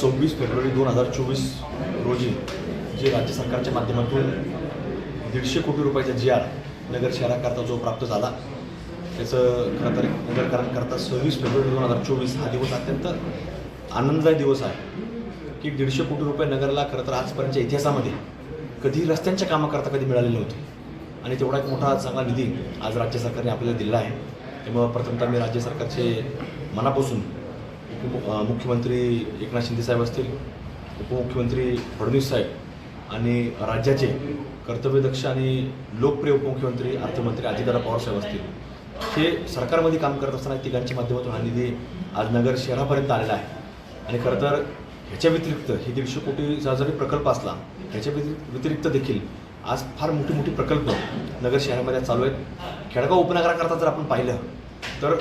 सव्वीस फेब्रुवारी दोन हजार चोवीस रोजी जे राज्य सरकारच्या माध्यमातून दीडशे कोटी रुपयाचा जी आर नगर शहराकरता जो प्राप्त झाला त्याचं खरं तर नगरकरांकरता सव्वीस फेब्रुवारी दोन हजार चोवीस हा दिवस अत्यंत आनंददायी दिवस आहे. की दीडशे कोटी रुपये नगरला खरं तर आजपर्यंतच्या इतिहासामध्ये कधी रस्त्यांच्या कामाकरता कधी मिळालेले नव्हते. आणि तेवढा एक मोठा चांगला निधी आज राज्य सरकारने आपल्याला दिला आहे. त्यामुळं प्रथमतः मी राज्य सरकारचे मनापासून मुख्यमंत्री एकनाथ शिंदे साहेब असतील उपमुख्यमंत्री फडणवीस साहेब आणि राज्याचे कर्तव्यदक्ष आणि लोकप्रिय उपमुख्यमंत्री अर्थमंत्री अजितदादा पवारसाहेब असतील. हे सरकारमध्ये काम करत असताना तिघांच्या माध्यमातून हा निधी आज नगर शहरापर्यंत आलेला आहे. आणि खरं तर ह्याच्या व्यतिरिक्त हे दीडशे कोटीचा जरी प्रकल्प असला ह्याच्या व्यतिरिक्त देखील आज फार मोठी मोठी प्रकल्प नगर शहरामध्ये चालू आहेत. खेडगाव उपनगराकरता जर आपण पाहिलं तर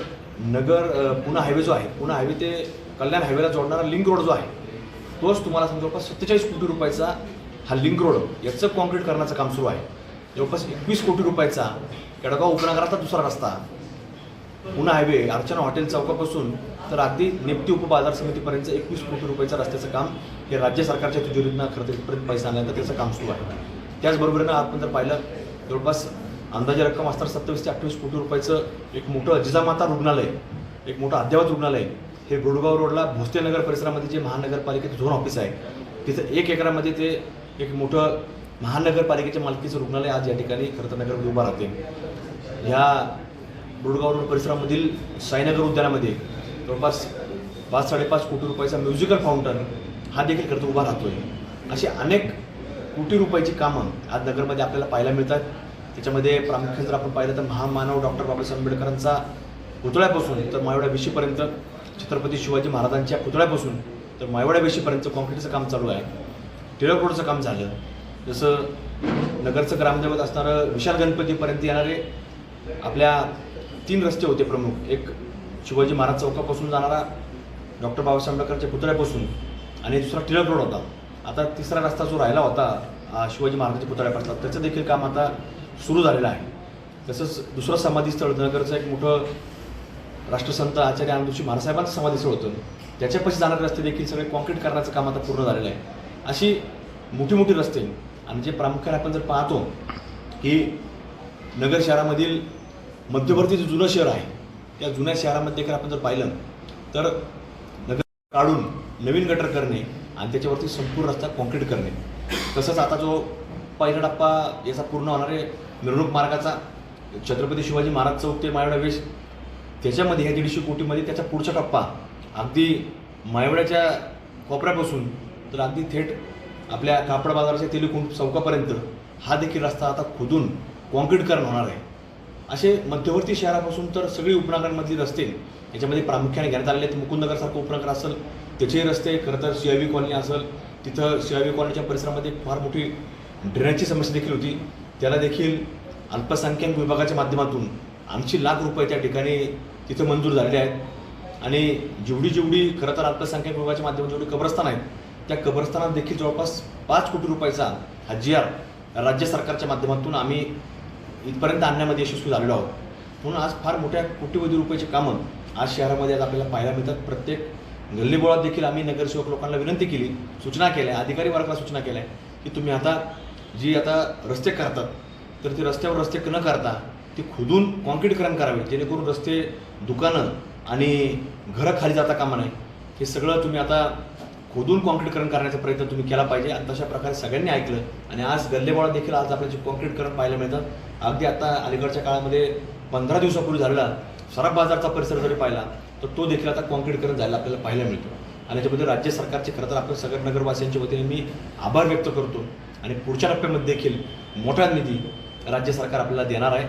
नगर पुणे हायवे जो आहे पुणे हायवे ते कल्याण हायवेला जोडणारा लिंक रोड जो आहे तोच तुम्हाला समजा जवळपास सत्तेचाळीस कोटी रुपयाचा हा लिंक रोड याचं कॉन्क्रीट करण्याचं काम सुरू आहे. जवळपास एकवीस कोटी रुपयाचा केडगाव उपनगराचा दुसरा रस्ता पुणे हायवे अर्चना हॉटेल चौकापासून तर अगदी नेप्ती उपबाजार समितीपर्यंत एकवीस कोटी रुपयाचं रस्त्याचं काम हे राज्य सरकारच्या तिजोरीतनं खरं तर इथपर्यंत पैसा आणल्यानंतर त्याचं काम सुरू आहे. त्याचबरोबरीनं आपण जर पाहिलं जवळपास अंदाजे रक्कम असणार सत्तावीस ते अठ्ठावीस कोटी रुपयाचं एक मोठं जिजामाता रुग्णालय एक मोठं अद्ययावत रुग्णालय हे गुडगाव रोडला भोसलेनगर परिसरामध्ये जे महानगरपालिकेचं झोन ऑफिस आहे तिथं एक एकरामध्ये ते एक मोठं महानगरपालिकेच्या मालकीचं रुग्णालय आज या ठिकाणी खरं तर नगरमध्ये उभं राहते. ह्या बुडगाव रोड परिसरामधील साईनगर उद्यानामध्ये जवळपास पाच साडेपाच कोटी रुपयाचा म्युझिकल फाउंटन हा देखील खरं तर उभा आहे अशी अनेक कोटी रुपयाची कामं आज नगरमध्ये आपल्याला पाहायला मिळतात. त्याच्यामध्ये प्रामुख्याने जर आपण पाहिलं तर महामानव डॉक्टर बाबासाहेब आंबेडकरांचा पुतळ्यापासून तर मायवड्या वेशीपर्यंत छत्रपती शिवाजी महाराजांच्या पुतळ्यापासून तर मायवड्या वेशीपर्यंत कॉन्क्रीटचं काम चालू आहे. टिळक रोडचं काम झालं. जसं नगरचं ग्रामदैवत असणारं विशाल गणपतीपर्यंत येणारे आपल्या तीन रस्ते होते प्रमुख. एक शिवाजी महाराज चौकापासून जाणारा डॉक्टर बाबासाहेब आंबेडकरच्या पुतळ्यापासून आणि दुसरा टिळक रोड होता. आता तिसरा रस्ता जो राहिला होता शिवाजी महाराजांच्या पुतळ्यापासून त्याचं देखील काम आता सुरू झालेलं आहे. तसंच दुसरं समाधीस्थळ नगरचं एक मोठं राष्ट्रसंत आचार्य आनंदोशी महारासाहेबांचं समाधीस्थळ होतं. त्याच्यापाशी जाणारे रस्ते देखील सगळे कॉन्क्रीट करण्याचं काम आता पूर्ण झालेलं आहे. अशी मोठी मोठी रस्ते आणि जे प्रामुख्याने आपण जर पाहतो की नगर शहरामधील मध्यवर्ती जे जुनं शहर आहे त्या जुन्या शहरामध्ये जर आपण जर पाहिलं तर नगर काढून नवीन गटर करणे आणि त्याच्यावरती संपूर्ण रस्ता कॉन्क्रीट करणे. तसंच आता जो पहिला टप्पा याचा पूर्ण होणारे मिरवणूक मार्गाचा छत्रपती शिवाजी महाराज चौक ते मायवडा वेश त्याच्यामध्ये ह्या दीडशे कोटीमध्ये त्याचा पुढचा टप्पा अगदी मायवड्याच्या कोपऱ्यापासून तर अगदी थेट आपल्या कापड बाजाराच्या तेलुकुंड चौकापर्यंत हा देखील रस्ता आता खोदून कॉन्क्रीटकरण होणार आहे. असे मध्यवर्ती शहरापासून तर सगळी उपनगरांमधली रस्ते याच्यामध्ये प्रामुख्याने घेण्यात आलेले आहेत. मुकुंदनगरसारखं उपनगर असेल त्याचेही रस्ते खरं तर सी आय कॉलनी असेल तिथं सीआयव्ही आय कॉलनीच्या परिसरामध्ये फार मोठी ड्रेनेजची समस्या देखील होती. त्याला देखील अल्पसंख्याक विभागाच्या माध्यमातून ऐंशी लाख रुपये त्या ठिकाणी तिथं मंजूर झालेले आहेत. आणि जेवढी जेवढी खरं तर अल्पसंख्याक विभागाच्या माध्यमातून जेवढी कब्रस्तान आहेत त्या कब्रस्तानात देखील जवळपास पाच कोटी रुपयाचा हा जी आर राज्य सरकारच्या माध्यमातून आम्ही इथपर्यंत आणण्यामध्ये यशस्वी झालेलो आहोत. म्हणून आज फार मोठ्या कोटीवधी रुपयाची कामं आज शहरामध्ये आज आपल्याला पाहायला मिळतात. प्रत्येक गल्लीबोळात देखील आम्ही नगरसेवक लोकांना विनंती केली सूचना केल्या अधिकारी वर्गाला सूचना केल्या की तुम्ही आता जी आता रस्ते करतात तर ते रस्त्यावर रस्ते न करता ते खोदून कॉन्क्रीटकरण करावे जेणेकरून रस्ते दुकानं आणि घरं खाली जाता कामा नये. हे सगळं तुम्ही आता खोदून कॉन्क्रीटकरण करण्याचा प्रयत्न तुम्ही केला पाहिजे आणि तशा प्रकारे सगळ्यांनी ऐकलं. आणि आज गल्लेबोळा देखील आज आपल्याचे जे कॉन्क्रीटकरण पाहायला मिळतात अगदी आता अलीकडच्या काळामध्ये पंधरा दिवसापूर्वी झालेला सराफ बाजारचा परिसर जरी पाहिला तर तो देखील आता कॉन्क्रीटकरण झालेला आपल्याला पाहायला मिळतो. आणि याच्यामध्ये राज्य सरकारचे खरं तर आपण सगळ्या नगरवासियांच्या वतीने मी आभार व्यक्त करतो. आणि पुढच्या टप्प्यामध्ये देखील मोठा निधी राज्य सरकार आपल्याला देणार आहे.